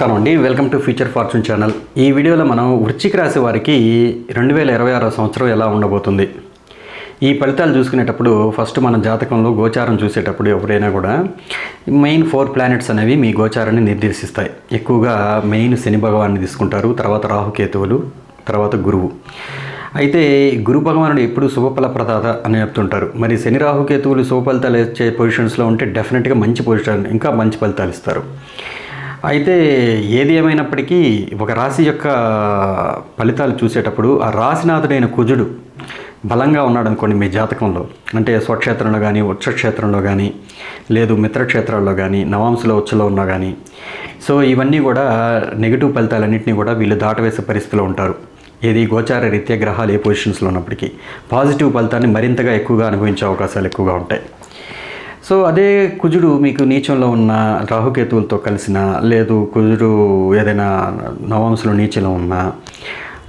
నమస్కారం అండి. Welcome to future fortune channel. ఈ వీడియోలో మనం వృశ్చిక రాశి వారికి రెండు వేల ఇరవై ఆరో సంవత్సరం ఎలా ఉండబోతుంది? ఈ ఫలితాలు చూసుకునేటప్పుడు ఫస్ట్ మన జాతకంలో గోచారం చూసేటప్పుడు ఎప్పుడైనా కూడా మెయిన్ ఫోర్ ప్లానెట్స్ అనేవి మీ గోచారాన్ని నిర్దేశిస్తాయి. ఎక్కువగా మెయిన్ శని భగవాన్ని తీసుకుంటారు తర్వాత రాహుకేతువులు తర్వాత గురువు. అయితే గురు భగవానుడు ఎప్పుడు శుభఫల ప్రదాత అని చెప్తుంటారు. మరి శని రాహుకేతువులు శుభ ఫలితాలు ఇచ్చే పొజిషన్స్లో ఉంటే డెఫినెట్గా మంచి పొజిషన్ ఇంకా మంచి ఫలితాలు ఇస్తారు. అయితే ఏది ఏమైనప్పటికీ ఒక రాశి యొక్క ఫలితాలు చూసేటప్పుడు ఆ రాశినాథుడైన కుజుడు బలంగా ఉన్నాడు అనుకోండి మీ జాతకంలో. అంటే స్వక్షేత్రంలో కానీ ఉచ్చక్షేత్రంలో కానీ లేదు మిత్రక్షేత్రాల్లో కానీ నవాంశుల ఉచ్చలో ఉన్నా కానీ సో ఇవన్నీ కూడా నెగిటివ్ ఫలితాలన్నింటినీ కూడా వీళ్ళు దాటవేసే పరిస్థితిలో ఉంటారు. ఏది గోచార రీత్యా గ్రహాలు ఏ పొజిషన్స్లో ఉన్నప్పటికీ. పాజిటివ్ ఫలితాన్ని మరింతగా ఎక్కువగా అనుభవించే అవకాశాలు ఎక్కువగా ఉంటాయి. సో అదే కుజుడు మీకు నీచంలో ఉన్న రాహుకేతువులతో కలిసిన లేదు కుజుడు ఏదైనా నవాంశలో నీచంలో ఉన్నా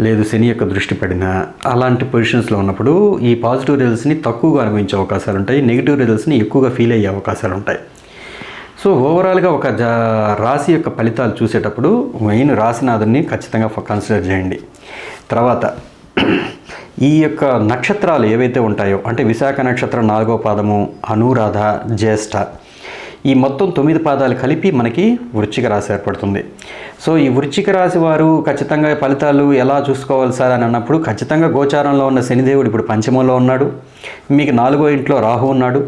లేదు శని యొక్క దృష్టి పడిన అలాంటి పొజిషన్స్లో ఉన్నప్పుడు ఈ పాజిటివ్ రిజల్ట్స్ని తక్కువగా అనుభవించే అవకాశాలు ఉంటాయి నెగిటివ్ రిజల్ట్స్ని ఎక్కువగా ఫీల్ అయ్యే అవకాశాలు ఉంటాయి. సో ఓవరాల్గా ఒక జా రాశి యొక్క ఫలితాలు చూసేటప్పుడు మెయిన్ రాశినాథుని ఖచ్చితంగా కన్సిడర్ చేయండి. తర్వాత ఈ యొక్క నక్షత్రాలు ఏవైతే ఉంటాయో అంటే విశాఖ నక్షత్రం నాలుగో పాదము అనురాధ జ్యేష్ఠ ఈ మొత్తం తొమ్మిది పాదాలు కలిపి మనకి వృచ్చిక రాశి ఏర్పడుతుంది. సో ఈ వృచ్చిక రాశి వారు ఖచ్చితంగా ఫలితాలు ఎలా చూసుకోవాలి సార్ అని అన్నప్పుడు ఖచ్చితంగా గోచారంలో ఉన్న శనిదేవుడు ఇప్పుడు పంచమంలో ఉన్నాడు. మీకు నాలుగో ఇంట్లో రాహు ఉన్నాడు.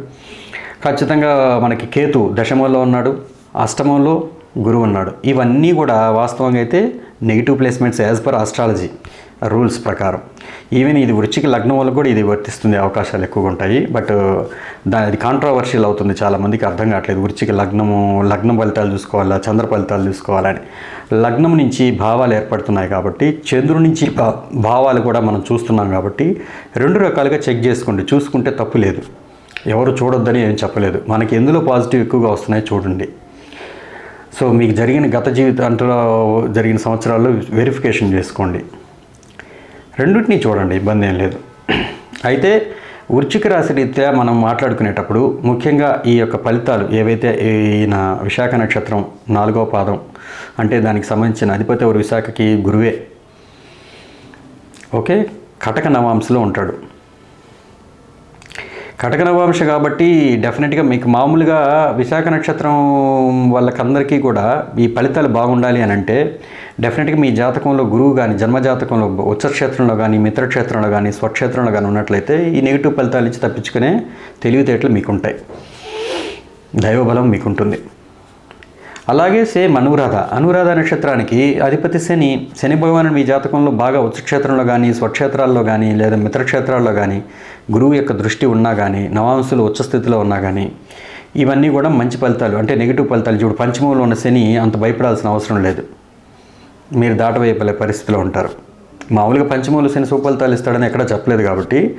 ఖచ్చితంగా మనకి కేతు దశమంలో ఉన్నాడు. అష్టమంలో గురువు ఉన్నాడు. ఇవన్నీ కూడా వాస్తవంగా అయితే negative placements as per astrology. Rules ప్రకారం. ఈవెన్ ఇది వృచ్చిక లగ్నం వల్ల కూడా ఇది వర్తిస్తుంది అవకాశాలు ఎక్కువగా ఉంటాయి. బట్ దాని అది కాంట్రవర్షియల్ అవుతుంది చాలామందికి అర్థం కావట్లేదు. వృచ్చిక లగ్నము లగ్నం ఫలితాలు చూసుకోవాలా చంద్ర ఫలితాలు చూసుకోవాలని. లగ్నం నుంచి భావాలు ఏర్పడుతున్నాయి కాబట్టి చంద్రుడి నుంచి భా- భావాలు కూడా మనం చూస్తున్నాం కాబట్టి రెండు రకాలుగా చెక్ చేసుకోండి. చూసుకుంటే తప్పు లేదు. ఎవరు చూడొద్దని ఏం చెప్పలేదు. మనకి ఎందులో పాజిటివ్ ఎక్కువగా వస్తున్నాయో చూడండి. సో మీకు జరిగిన గత జీవితంలో జరిగిన సంవత్సరాల్లో వెరిఫికేషన్ చేసుకోండి. రెండింటినీ చూడండి ఇబ్బంది ఏం లేదు. అయితే వృచ్చిక రాశి రీత్యా మనం మాట్లాడుకునేటప్పుడు ముఖ్యంగా ఈ యొక్క ఫలితాలు ఏవైతే ఈయన విశాఖ నక్షత్రం నాలుగో పాదం అంటే దానికి సంబంధించిన అధిపతి ఎవరు? విశాఖకి గురువే. ఓకే? కటక నవాంశలో ఉంటాడు. కటక నవాంశ కాబట్టి డెఫినెట్గా మీకు మామూలుగా విశాఖ నక్షత్రం వాళ్ళకందరికీ కూడా ఈ ఫలితాలు బాగుండాలి అని అంటే డెఫినెట్గా మీ జాతకంలో గురువు కానీ జన్మ జాతకంలో ఉచ్చక్షేత్రంలో కానీ మిత్రక్షేత్రంలో కానీ స్వక్షేత్రంలో కానీ ఉన్నట్లయితే ఈ నెగిటివ్ ఫలితాలు ఇచ్చి తప్పించుకునే తెలివితేటలు మీకుంటాయి. దైవబలం మీకుంటుంది. అలాగే సేమ్ అనురాధ అనురాధ నక్షత్రానికి అధిపతి శని శని భగవానుడు మీ జాతకంలో బాగా ఉచ్చక్షేత్రంలో కానీ స్వక్షేత్రాల్లో కానీ లేదా మిత్రక్షేత్రాల్లో కానీ గురువు యొక్క దృష్టి ఉన్నా కానీ నవాంశులు ఉచ్చస్థితిలో ఉన్నా కానీ ఇవన్నీ కూడా మంచి ఫలితాలు అంటే నెగిటివ్ ఫలితాలు. చూడు పంచమంలో ఉన్న శని అంత భయపడాల్సిన అవసరం లేదు. మీరు దాటవేయపలే పరిస్థితిలో ఉంటారు. మామూలుగా పంచమూలు శని సుఫలితాలు ఇస్తాడని ఎక్కడా చెప్పలేదు కాబట్టి.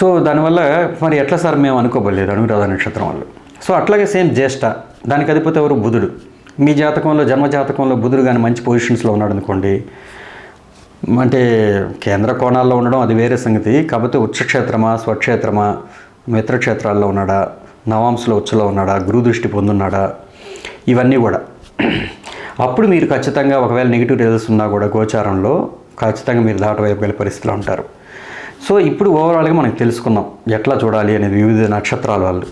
సో దానివల్ల మరి ఎట్లా సార్ మేము అనుకోబోలేదు అనురాధ నక్షత్రం వాళ్ళు. సో అట్లాగే సేమ్ జ్యేష్ఠ దానికి అధిపతి ఎవరు? బుధుడు. మీ జాతకంలో జన్మ జాతకంలో బుధుడు కానీ మంచి పొజిషన్స్లో ఉన్నాడు అనుకోండి. అంటే కేంద్ర కోణాల్లో ఉండడం అది వేరే సంగతి. కాకపోతే ఉచ్చక్షేత్రమా స్వక్షేత్రమా మిత్రక్షేత్రాల్లో ఉన్నాడా నవాంశుల ఉచ్చలో ఉన్నాడా గురుదృష్టి పొందున్నాడా? ఇవన్నీ కూడా. అప్పుడు మీరు ఖచ్చితంగా ఒకవేళ నెగిటివ్ రిజల్ట్స్ ఉన్నా కూడా గోచారంలో ఖచ్చితంగా మీరు దాటవేయగల పరిస్థితిలో ఉంటారు. సో ఇప్పుడు ఓవరాల్గా మనకు తెలుసుకుందాం. ఎట్లా చూడాలి అనేది వివిధ నక్షత్రాల వాళ్ళు.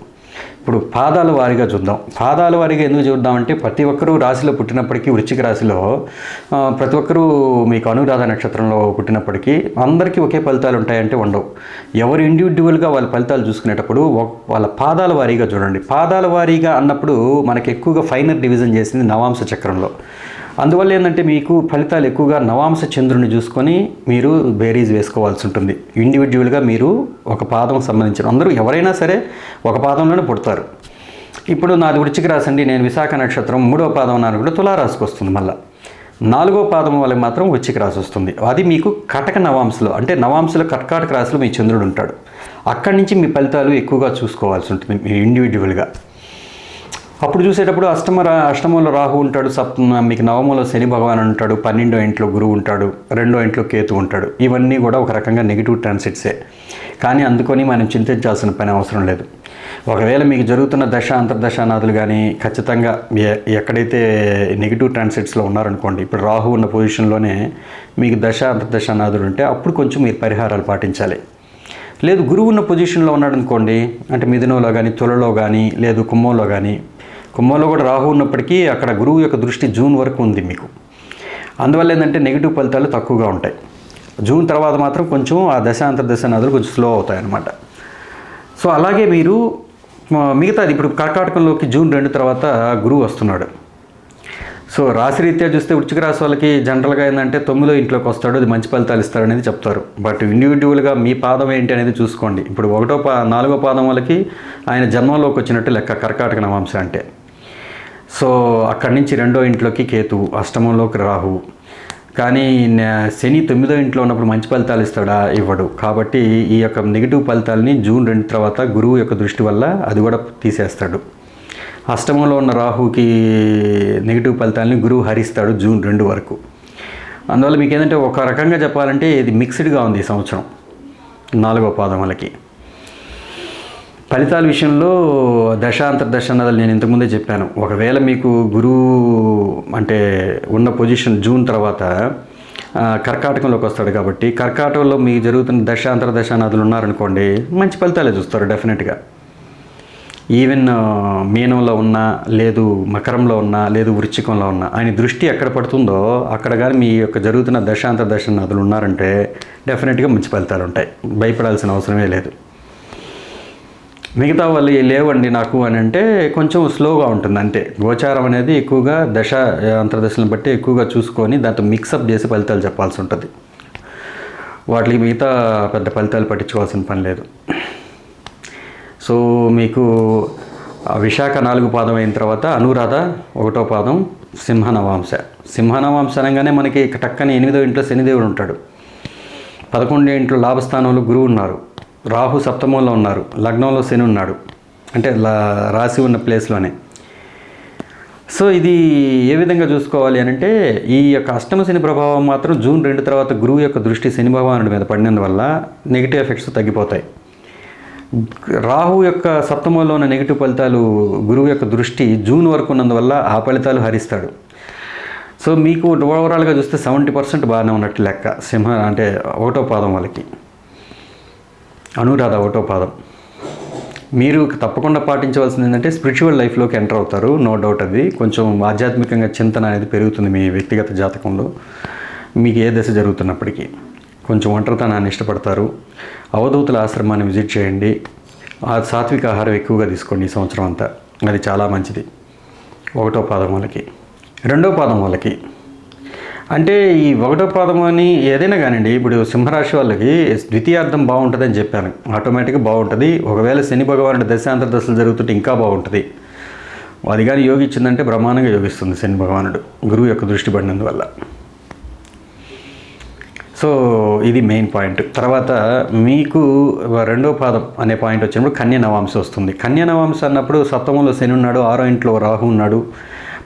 ఇప్పుడు పాదాల వారీగా చూద్దాం. పాదాల వారీగా ఎందుకు చూద్దామంటే ప్రతి ఒక్కరూ రాశిలో పుట్టినప్పటికీ వృశ్చిక రాశిలో ప్రతి ఒక్కరూ మీకు అనురాధ నక్షత్రంలో పుట్టినప్పటికీ అందరికీ ఒకే ఫలితాలు ఉంటాయంటే ఉండవు. ఎవరు ఇండివిజువల్గా వాళ్ళ ఫలితాలు చూసుకునేటప్పుడు వాళ్ళ పాదాల వారీగా చూడండి. పాదాల వారీగా అన్నప్పుడు మనకి ఎక్కువగా ఫైనల్ డివిజన్ చేసింది నవాంశ చక్రంలో. అందువల్ల ఏంటంటే మీకు ఫలితాలు ఎక్కువగా నవాంశ చంద్రుని చూసుకొని మీరు బేరీజ్ వేసుకోవాల్సి ఉంటుంది. ఇండివిజువల్గా మీరు ఒక పాదం సంబంధించిన అందరూ ఎవరైనా సరే ఒక పాదంలోనే పుడతారు. ఇప్పుడు నాది వృచ్చికి రాసండి నేను విశాఖ నక్షత్రం మూడో పాదం అన్నాను కూడా తులారాశికి వస్తుంది మళ్ళీ. నాలుగో పాదం వల్ల మాత్రం వృచ్చిక రాశి వస్తుంది. అది మీకు కటక నవాంశలో అంటే నవాంశలో కర్కాటక రాశిలో మీ చంద్రుడు ఉంటాడు. అక్కడి నుంచి మీ ఫలితాలు ఎక్కువగా చూసుకోవాల్సి ఉంటుంది మీరు ఇండివిజువల్గా అప్పుడు చూసేటప్పుడు అష్టమ అష్టమంలో రాహు ఉంటాడు సప్తమ మీకు నవమంలో శని భగవాన్ ఉంటాడు పన్నెండో ఇంట్లో గురువు ఉంటాడు రెండో ఇంట్లో కేతు ఉంటాడు. ఇవన్నీ కూడా ఒక రకంగా నెగిటివ్ ట్రాన్సిట్సే కానీ అందుకొని మనం చింతించాల్సిన పని అవసరం లేదు. ఒకవేళ మీకు జరుగుతున్న దశ అంతర్దశానాథులు కానీ ఖచ్చితంగా ఎక్కడైతే నెగిటివ్ ట్రాన్సిట్స్లో ఉన్నారనుకోండి ఇప్పుడు రాహు ఉన్న పొజిషన్లోనే మీకు దశ అంతర్దశానాథులు ఉంటే అప్పుడు కొంచెం మీరు పరిహారాలు పాటించాలి. లేదు గురువు ఉన్న పొజిషన్లో ఉన్నాడు అనుకోండి అంటే మిథునంలో కానీ తులలో కానీ లేదు కుంభంలో కానీ కుంభంలో కూడా రాహు ఉన్నప్పటికీ అక్కడ గురువు యొక్క దృష్టి జూన్ వరకు ఉంది మీకు. అందువల్ల ఏంటంటే నెగిటివ్ ఫలితాలు తక్కువగా ఉంటాయి. జూన్ తర్వాత మాత్రం కొంచెం ఆ దశాంతర దశ నదులు కొంచెం స్లో అవుతాయి అన్నమాట సో అలాగే మీరు మిగతాది ఇప్పుడు కర్కాటకంలోకి జూన్ రెండు తర్వాత గురువు వస్తున్నాడు. సో రాశిరీత్యా చూస్తే వృచ్చిక రాశి వాళ్ళకి జనరల్గా ఏంటంటే తొమ్మిదో ఇంట్లోకి వస్తాడు అది మంచి ఫలితాలు ఇస్తాడు అనేది చెప్తారు. బట్ ఇండివిజువల్గా మీ పాదం ఏంటి అనేది చూసుకోండి. ఇప్పుడు ఒకటో పా నాలుగో పాదం వాళ్ళకి ఆయన జన్మంలోకి వచ్చినట్టు లెక్క కర్కాటక నవాంశ అంటే. సో అక్కడి నుంచి రెండో ఇంట్లోకి కేతు అష్టమంలోకి రాహు. కానీ శని తొమ్మిదో ఇంట్లో ఉన్నప్పుడు మంచి ఫలితాలు ఇస్తాడా? ఇవ్వడు. కాబట్టి ఈ యొక్క నెగిటివ్ ఫలితాలని జూన్ రెండు తర్వాత గురువు యొక్క దృష్టి వల్ల అది కూడా తీసేస్తాడు. అష్టమంలో ఉన్న రాహుకి నెగిటివ్ ఫలితాలని గురువు హరిస్తాడు జూన్ రెండు వరకు. అందువల్ల మీకు ఏంటంటే ఒక రకంగా చెప్పాలంటే ఇది మిక్స్డ్గా ఉంది ఈ సంవత్సరం. నాలుగో పాదములకి ఫలితాల విషయంలో దశాంతర దశ అన్నది నేను ఇంతకుముందే చెప్పాను. ఒకవేళ మీకు గురువు అంటే ఉన్న పొజిషన్ జూన్ తర్వాత కర్కాటకంలోకి వస్తాడు కాబట్టి కర్కాటకంలో మీకు జరుగుతున్న దశాంతర దశానాథులు ఉన్నారనుకోండి మంచి ఫలితాలే చూస్తారు డెఫినెట్గా. ఈవెన్ మీనంలో ఉన్నా లేదు మకరంలో ఉన్నా లేదు వృశ్చికంలో ఉన్నా ఆయన దృష్టి ఎక్కడ పడుతుందో అక్కడ కానీ మీ యొక్క జరుగుతున్న దశాంతర దశానాథులు ఉన్నారంటే డెఫినెట్గా మంచి ఫలితాలు ఉంటాయి. భయపడాల్సిన అవసరమే లేదు. మిగతా వాళ్ళు లేవండి నాకు అని అంటే కొంచెం స్లోగా ఉంటుంది అంతే. గోచారం అనేది ఎక్కువగా దశ అంతర్దశలను బట్టి ఎక్కువగా చూసుకొని దాంతో మిక్సప్ చేసి ఫలితాలు చెప్పాల్సి ఉంటుంది. వాటికి మిగతా పెద్ద ఫలితాలు పట్టించుకోవాల్సిన పని లేదు. సో మీకు ఆ విశాఖ నాలుగు పాదం అయిన తర్వాత అనురాధ ఒకటో పాదం సింహనవాంశ. సింహనవాంశ అనగానే మనకి టక్కని ఎనిమిదో ఇంట్లో శనిదేవుడు ఉంటాడు. పదకొండో ఇంట్లో లాభస్థానంలో గురువు ఉన్నారు. రాహు సప్తమంలో ఉన్నారు. లగ్నంలో శని ఉన్నాడు. అంటే లా రాసి ఉన్న ప్లేస్లోనే. సో ఇది ఏ విధంగా చూసుకోవాలి అని అంటే ఈ యొక్క అష్టమ శని ప్రభావం మాత్రం జూన్ రెండు తర్వాత గురువు యొక్క దృష్టి శని భగవానుడి మీద పడినందువల్ల నెగిటివ్ ఎఫెక్ట్స్ తగ్గిపోతాయి. రాహు యొక్క సప్తమంలో ఉన్న నెగిటివ్ ఫలితాలు గురువు యొక్క దృష్టి జూన్ వరకు ఉన్నందువల్ల ఆ ఫలితాలు హరిస్తాడు. సో మీకు ఓవరాల్గా చూస్తే సెవెంటీ పర్సెంట్ బాగానే ఉన్నట్టు లెక్క. సింహ అంటే ఒకటో పాదం వాళ్ళకి. అనురాధ ఒకటో పాదం మీరు తప్పకుండా పాటించవలసింది ఏంటంటే స్పిరిచువల్ లైఫ్లోకి ఎంటర్ అవుతారు నో డౌట్ అది. కొంచెం ఆధ్యాత్మికంగా చింతన అనేది పెరుగుతుంది మీ వ్యక్తిగత జాతకంలో. మీకు ఏ దశ జరుగుతున్నప్పటికీ. కొంచెం ఒంటరితనాన్ని ఇష్టపడతారు. అవధూతుల ఆశ్రమాన్ని విజిట్ చేయండి. ఆ సాత్విక ఆహారం ఎక్కువగా తీసుకోండి ఈ సంవత్సరం అంతా. అది చాలా మంచిది. ఒకటో పాదం వాళ్ళకి. రెండో పాదం వాళ్ళకి. అంటే ఈ ఒకటో పాదం అని ఏదైనా కానివ్వండి ఇప్పుడు సింహరాశి వాళ్ళకి ద్వితీయార్థం బాగుంటుందని చెప్పాను. ఆటోమేటిక్గా బాగుంటుంది. ఒకవేళ శని భగవానుడు దశాంతర దశలు జరుగుతుంటే ఇంకా బాగుంటుంది. అది కానీ యోగించిందంటే బ్రహ్మాండంగా యోగిస్తుంది శని భగవానుడు గురువు యొక్క దృష్టి పడినందువల్ల. సో ఇది మెయిన్ పాయింట్ తర్వాత మీకు రెండో పాదం అనే పాయింట్ వచ్చినప్పుడు కన్య నవాంశ వస్తుంది. కన్య నవాంశ అన్నప్పుడు సప్తమంలో శని ఉన్నాడు ఆరో ఇంట్లో రాహు ఉన్నాడు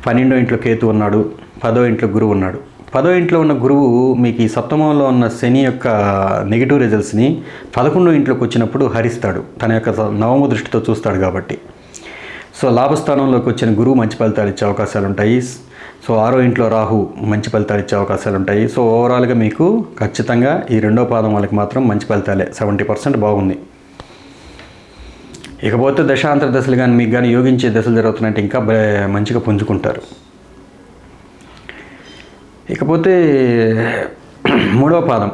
పన్నెండో ఇంట్లో కేతు ఉన్నాడు పదో ఇంట్లో గురువు ఉన్నాడు. పదో ఇంట్లో ఉన్న గురువు మీకు ఈ సప్తమంలో ఉన్న శని యొక్క నెగిటివ్ రిజల్ట్స్ని పదకొండో ఇంట్లోకి వచ్చినప్పుడు హరిస్తాడు. తన యొక్క నవమ దృష్టితో చూస్తాడు కాబట్టి. సో లాభస్థానంలోకి వచ్చిన గురువు మంచి ఫలితాలు ఇచ్చే అవకాశాలు ఉంటాయి. సో ఆరో ఇంట్లో రాహు మంచి ఫలితాలు ఇచ్చే అవకాశాలు ఉంటాయి. సో ఓవరాల్గా మీకు ఖచ్చితంగా ఈ రెండో పాదం వాళ్ళకి మాత్రం మంచి ఫలితాలే. సెవెంటీ పర్సెంట్ బాగుంది. ఇకపోతే దశాంతర దశలు కానీ మీకు కానీ యోగించే దశలు జరుగుతున్నట్టు ఇంకా మంచిగా పుంజుకుంటారు. ఇకపోతే మూడవ పాదం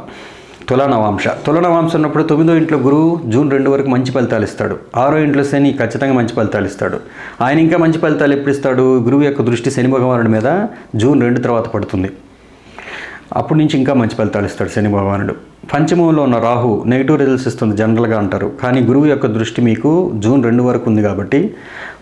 తులనవాంశ తులనవాంశ ఉన్నప్పుడు తొమ్మిదో ఇంట్లో గురువు జూన్ రెండు వరకు మంచి ఫలితాలు ఇస్తాడు. ఆరో ఇంట్లో శని ఖచ్చితంగా మంచి ఫలితాలు ఇస్తాడు. ఆయన ఇంకా మంచి ఫలితాలు ఎప్పుడు ఇస్తాడు? గురువు యొక్క దృష్టి శని భగవానుడి మీద జూన్ రెండు తర్వాత పడుతుంది. అప్పటి నుంచి ఇంకా మంచి ఫలితాలు ఇస్తాడు శని భగవానుడు. పంచమంలో ఉన్న రాహు నెగిటివ్ రిజల్ట్స్ ఇస్తుంది జనరల్గా అంటారు. కానీ గురువు యొక్క దృష్టి మీకు జూన్ రెండు వరకు ఉంది కాబట్టి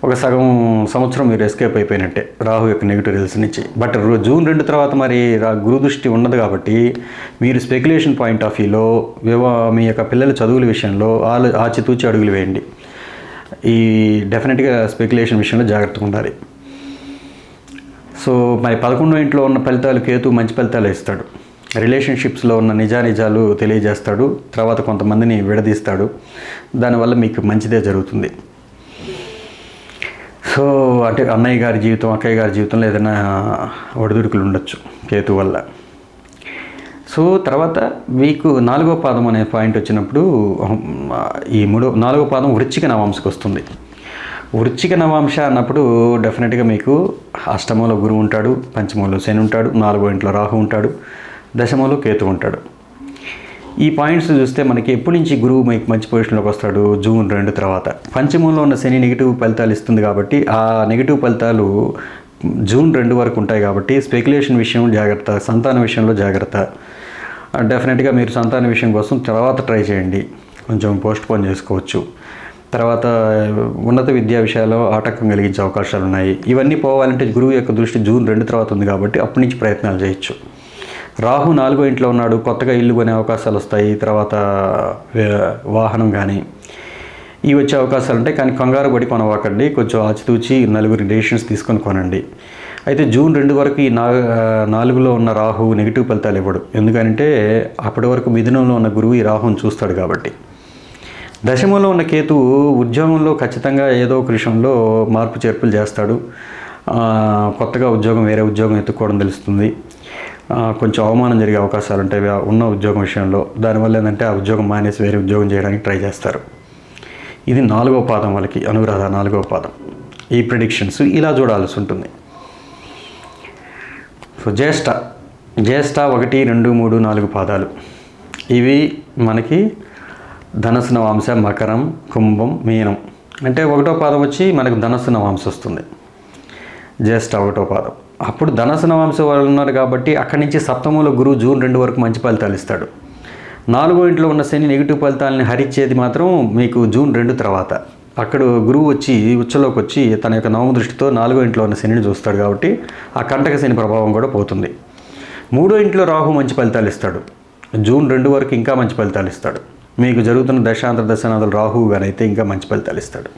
ఒక సగం సంవత్సరం మీరు ఎస్కేప్ అయిపోయినట్టే. రాహు యొక్క నెగిటివ్ రిజల్ట్స్ నుంచి. బట్ జూన్ రెండు తర్వాత మరి గురు దృష్టి ఉండదు కాబట్టి మీరు స్పెక్యులేషన్ పాయింట్ ఆఫ్ వ్యూలో వివా మీ యొక్క పిల్లల చదువుల విషయంలో ఆలో ఆచితూచి అడుగులు వేయండి. ఈ డెఫినెట్గా స్పెక్యులేషన్ విషయంలో జాగ్రత్తగా ఉండాలి. సో మరి పదకొండో ఇంట్లో ఉన్న ఫలితాలు కేతు మంచి ఫలితాలు ఇస్తాడు. రిలేషన్షిప్స్లో ఉన్న నిజానిజాలు తెలియజేస్తాడు. తర్వాత కొంతమందిని విడదీస్తాడు. దానివల్ల మీకు మంచిదే జరుగుతుంది. సో అంటే అన్నయ్య గారి జీవితం అక్కయ్య గారి జీవితంలో ఏదైనా ఒడిదుడుకులు ఉండొచ్చు కేతు వల్ల. సో తర్వాత మీకు నాలుగో పాదం అనే పాయింట్ వచ్చినప్పుడు ఈ మూడో నాలుగో పాదం వృచ్చిక నవాంశకు వస్తుంది. వృచ్చిక నవాంశ అన్నప్పుడు డెఫినెట్గా మీకు అష్టమంలో గురువు ఉంటాడు పంచమంలో శని ఉంటాడు నాలుగో ఇంట్లో రాహు ఉంటాడు దశమంలో కేతు ఉంటాడు. ఈ పాయింట్స్ చూస్తే మనకి ఎప్పటి నుంచి గురువు మీకు మంచి పొజిషన్లోకి వస్తాడు? జూన్ రెండు తర్వాత. పంచమంలో ఉన్న శని నెగిటివ్ ఫలితాలు ఇస్తుంది కాబట్టి ఆ నెగిటివ్ ఫలితాలు జూన్ రెండు వరకు ఉంటాయి కాబట్టి స్పెక్యులేషన్ విషయం జాగ్రత్త సంతాన విషయంలో జాగ్రత్త. డెఫినెట్గా మీరు సంతాన విషయం కోసం తర్వాత ట్రై చేయండి. కొంచెం పోస్ట్ పోన్ చేసుకోవచ్చు. తర్వాత ఉన్నత విద్యా విషయాల్లో ఆటంకం కలిగించే అవకాశాలు ఉన్నాయి. ఇవన్నీ పోవాలంటే గురువు యొక్క దృష్టి జూన్ రెండు తర్వాత ఉంది కాబట్టి అప్పటి నుంచి ప్రయత్నాలు చేయొచ్చు. రాహు నాలుగో ఇంట్లో ఉన్నాడు కొత్తగా ఇల్లు కొనే అవకాశాలు వస్తాయి తర్వాత వాహనం కానీ ఇవి వచ్చే అవకాశాలు ఉంటాయి. కానీ కంగారు పడి కొనవాకండి కొంచెం ఆచితూచి నలుగురి డెసిషన్స్ తీసుకొని కొనండి. అయితే జూన్ రెండు వరకు ఈ నా నాలుగులో ఉన్న రాహు నెగిటివ్ ఫలితాలు ఇవ్వడు. ఎందుకంటే అప్పటి వరకు మిథునంలో ఉన్న గురువు ఈ రాహుని చూస్తాడు కాబట్టి. దశమంలో ఉన్న కేతు ఉద్యోగంలో ఖచ్చితంగా ఏదో ఒక విషయంలో మార్పు చేర్పులు చేస్తాడు. కొత్తగా ఉద్యోగం వేరే ఉద్యోగం ఎత్తుక్కోవడం తెలుస్తుంది. కొంచెం అవమానం జరిగే అవకాశాలు ఉంటాయి. ఉన్న ఉద్యోగం విషయంలో. దానివల్ల ఏంటంటే ఆ ఉద్యోగం మానేసి వేరే ఉద్యోగం చేయడానికి ట్రై చేస్తారు. ఇది నాలుగో పాదం వాళ్ళకి అనురాధ నాలుగో పాదం. ఈ ప్రిడిక్షన్స్ ఇలా చూడాల్సి ఉంటుంది. సో జ్యేష్ఠ. జ్యేష్ఠ ఒకటి రెండు మూడు నాలుగు పాదాలు. ఇవి మనకి ధనస్సు నవాంశ మకరం కుంభం మీనం. అంటే ఒకటో పాదం వచ్చి మనకు ధనస్సు నవాంశ వస్తుంది. జ్యేష్ఠ ఒకటో పాదం. అప్పుడు ధనసన నవాంశ వాళ్ళు ఉన్నారు కాబట్టి అక్కడి నుంచి సప్తమంలో గురువు జూన్ రెండు వరకు మంచి ఫలితాలు ఇస్తాడు. నాలుగో ఇంట్లో ఉన్న శని నెగిటివ్ ఫలితాలని హరించేది మాత్రం మీకు జూన్ రెండు తర్వాత. అక్కడ గురువు వచ్చి ఉచ్చలోకి వచ్చి తన యొక్క నవమ దృష్టితో నాలుగో ఇంట్లో ఉన్న శనిని చూస్తాడు కాబట్టి ఆ కంటక శని ప్రభావం కూడా పోతుంది. మూడో ఇంట్లో రాహు మంచి ఫలితాలు ఇస్తాడు. జూన్ రెండు వరకు ఇంకా మంచి ఫలితాలు ఇస్తాడు. మీకు జరుగుతున్న దశాంతర దశనాథులు రాహువు గానైతే ఇంకా మంచి ఫలితాలు ఇస్తాడు.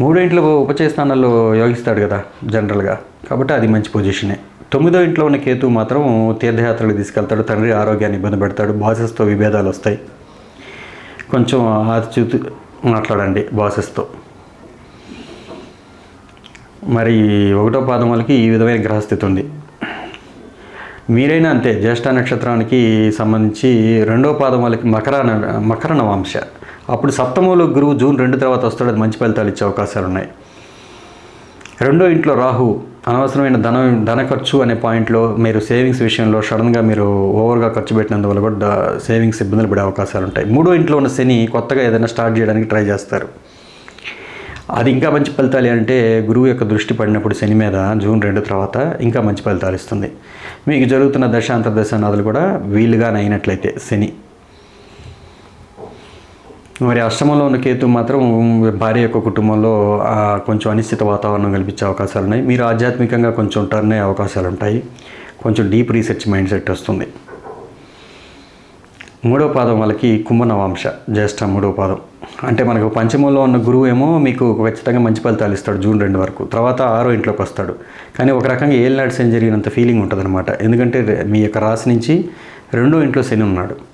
మూడో ఇంట్లో ఉపచయ స్థానాల్లో యోగిస్తాడు కదా జనరల్గా కాబట్టి అది మంచి పొజిషనే. తొమ్మిదో ఇంట్లో ఉన్న కేతు మాత్రం తీర్థయాత్రలకు తీసుకెళ్తాడు తండ్రి ఆరోగ్యాన్ని ఇబ్బంది పెడతాడు బాసెస్తో విభేదాలు వస్తాయి. కొంచెం ఆతిచూతి మాట్లాడండి బాసెస్తో. మరి ఒకటో పాదం వాళ్ళకి ఈ విధమైన గ్రహస్థితి ఉంది. మీరైనా అంతే జ్యేష్ఠ నక్షత్రానికి సంబంధించి రెండో పాదం వాళ్ళకి మకర మకర నవాంశ. అప్పుడు సప్తమంలో గురువు జూన్ రెండు తర్వాత వస్తాడు అది మంచి ఫలితాలు ఇచ్చే అవకాశాలు ఉన్నాయి రెండో ఇంట్లో రాహు అనవసరమైన ధన ధన ఖర్చు అనే పాయింట్లో మీరు సేవింగ్స్ విషయంలో సడన్గా మీరు ఓవర్గా ఖర్చు పెట్టినందువల్ల కూడా సేవింగ్స్ ఇబ్బందులు పడే అవకాశాలు ఉంటాయి. మూడో ఇంట్లో ఉన్న శని కొత్తగా ఏదైనా స్టార్ట్ చేయడానికి ట్రై చేస్తారు. అది ఇంకా మంచి ఫలితాలు అంటే గురువు యొక్క దృష్టి పడినప్పుడు శని మీద జూన్ రెండు తర్వాత ఇంకా మంచి ఫలితాలు ఇస్తుంది. మీకు జరుగుతున్న దశాంతర దశానాథులు కూడా వీలుగానైనట్లయితే శని. మరి అష్టమంలో ఉన్న కేతు మాత్రం భార్య యొక్క కుటుంబంలో కొంచెం అనిశ్చిత వాతావరణం కల్పించే అవకాశాలు ఉన్నాయి. మీరు ఆధ్యాత్మికంగా కొంచెం టర్న్ అయ్యే అవకాశాలు ఉంటాయి. కొంచెం డీప్ రీసెర్చ్ మైండ్ సెట్ వస్తుంది. మూడో పాదం వాళ్ళకి కుంభనవాంశ జ్యేష్ఠ మూడో పాదం. అంటే మనకు పంచమంలో ఉన్న గురువు ఏమో మీకు ఖచ్చితంగా మంచి ఫలితాలు ఇస్తాడు జూన్ రెండు వరకు. తర్వాత ఆరో ఇంట్లోకి వస్తాడు. కానీ ఒక రకంగా ఏలినాడు శని జరిగినంత ఫీలింగ్ ఉంటుంది ఎందుకంటే మీ యొక్క రాశి నుంచి రెండో ఇంట్లో శని ఉన్నాడు.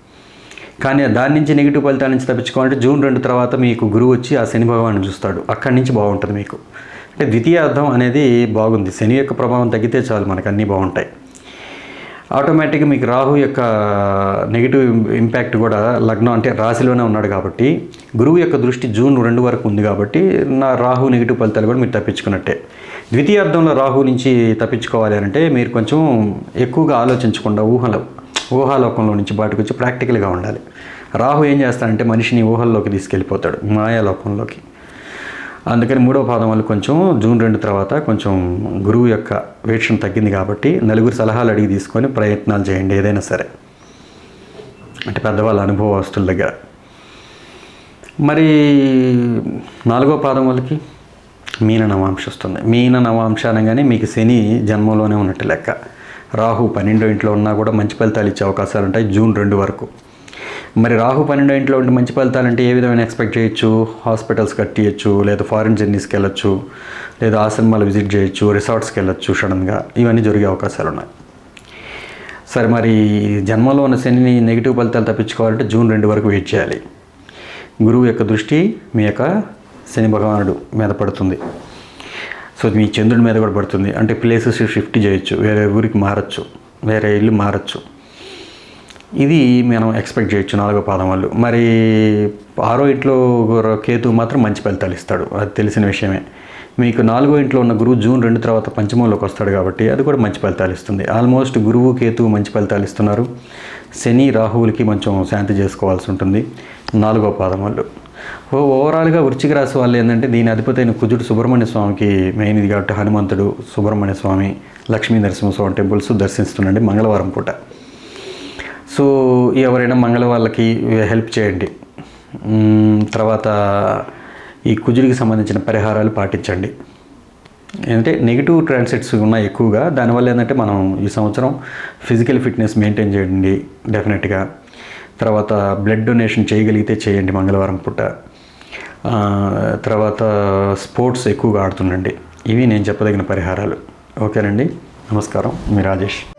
కానీ దాని నుంచి నెగిటివ్ ఫలితాల నుంచి తప్పించుకోవాలంటే జూన్ రెండు తర్వాత మీకు గురువు వచ్చి ఆ శని భగవాన్ని చూస్తాడు. అక్కడి నుంచి బాగుంటుంది మీకు. అంటే ద్వితీయ అర్థం అనేది బాగుంది. శని యొక్క ప్రభావం తగ్గితే చాలు మనకు అన్నీ బాగుంటాయి. ఆటోమేటిక్గా మీకు రాహు యొక్క నెగిటివ్ ఇంపాక్ట్ కూడా లగ్నం అంటే రాశిలోనే ఉన్నాడు కాబట్టి గురువు యొక్క దృష్టి జూన్ రెండు వరకు ఉంది కాబట్టి నా రాహు నెగిటివ్ ఫలితాలు కూడా మీరు తప్పించుకున్నట్టే. ద్వితీయ అర్థంలో రాహు నుంచి తప్పించుకోవాలి అంటే మీరు కొంచెం ఎక్కువగా ఆలోచించకుండా ఊహలో. ఊహాలోకంలో నుంచి బయటకు వచ్చి ప్రాక్టికల్గా ఉండాలి. రాహు ఏం చేస్తాడంటే మనిషిని ఊహల్లోకి తీసుకెళ్ళిపోతాడు మాయాలోకంలోకి. అందుకని మూడో పాదం వల్ల కొంచెం జూన్ రెండు తర్వాత కొంచెం గురువు యొక్క వీక్షణ తగ్గింది కాబట్టి నలుగురు సలహాలు అడిగి తీసుకొని ప్రయత్నాలు చేయండి ఏదైనా సరే. అంటే పెద్దవాళ్ళ అనుభవస్తుల దగ్గర. మరి నాలుగో పాదం వాళ్ళకి మీన నవాంశ వస్తుంది. మీన నవాంశ అనగానే మీకు శని జన్మలోనే ఉన్నట్టు లెక్క. రాహు పన్నెండో ఇంట్లో ఉన్నా కూడా మంచి ఫలితాలు ఇచ్చే అవకాశాలు ఉంటాయి జూన్ రెండు వరకు. మరి రాహు పన్నెండో ఇంట్లో ఉండి మంచి ఫలితాలు అంటే ఏ విధమైన ఎక్స్పెక్ట్ చేయొచ్చు? హాస్పిటల్స్ కట్టియచ్చు లేదా ఫారిన్ జర్నీస్కి వెళ్ళొచ్చు లేదా ఆశ్రమాలు విజిట్ చేయొచ్చు రిసార్ట్స్కి వెళ్ళొచ్చు సడన్గా? ఇవన్నీ జరిగే అవకాశాలు ఉన్నాయి. సరే మరి జన్మలో ఉన్న శనిని నెగిటివ్ ఫలితాలు తప్పించుకోవాలంటే జూన్ రెండు వరకు వెయిట్ చేయాలి. గురువు యొక్క దృష్టి మీ యొక్క శని భగవానుడు మీద పడుతుంది. సో మీ చంద్రుడి మీద కూడా పడుతుంది. అంటే ప్లేసెస్ షిఫ్ట్ చేయొచ్చు. వేరే ఊరికి మారచ్చు. వేరే ఇల్లు మారచ్చు. ఇది మనం ఎక్స్పెక్ట్ చేయొచ్చు నాలుగో పాదం వాళ్ళు. మరి ఆరో ఇంట్లో కేతు మాత్రం మంచి ఫలితాలు ఇస్తాడు. అది తెలిసిన విషయమే. మీకు నాలుగో ఇంట్లో ఉన్న గురువు జూన్ రెండు తర్వాత పంచమంలోకి వస్తాడు కాబట్టి అది కూడా మంచి ఫలితాలు ఇస్తుంది. ఆల్మోస్ట్ గురువు కేతు మంచి ఫలితాలు ఇస్తున్నారు. శని రాహువులకి కొంచెం శాంతి చేసుకోవాల్సి ఉంటుంది. నాలుగో పాదం వాళ్ళు. ఓవరాల్గా వృశ్చిక రాశి వాళ్ళు ఏంటంటే దీని అధిపతి అయిన కుజుడు సుబ్రహ్మణ్య స్వామికి మెయిన్ ఇది కాబట్టి హనుమంతుడు సుబ్రహ్మణ్య స్వామి లక్ష్మీ నరసింహస్వామి టెంపుల్స్ దర్శిస్తుండండి మంగళవారం పూట. సో ఎవరైనా మంగళ వాళ్ళకి హెల్ప్ చేయండి. తర్వాత ఈ కుజుడికి సంబంధించిన పరిహారాలు పాటించండి. ఏంటంటే నెగిటివ్ ట్రాన్సిట్స్ ఉన్నాయి ఎక్కువగా. దానివల్ల ఏంటంటే మనం ఈ సంవత్సరం ఫిజికల్ ఫిట్నెస్ మెయింటైన్ చేయండి డెఫినెట్గా. తర్వాత బ్లడ్ డొనేషన్ చేయగలిగితే చేయండి మంగళవారం పూట. తర్వాత స్పోర్ట్స్ ఎక్కువగా ఆడుతుండండి. ఇవి నేను చెప్పదగిన పరిహారాలు. ఓకేనండి? నమస్కారం. మీ రాజేష్.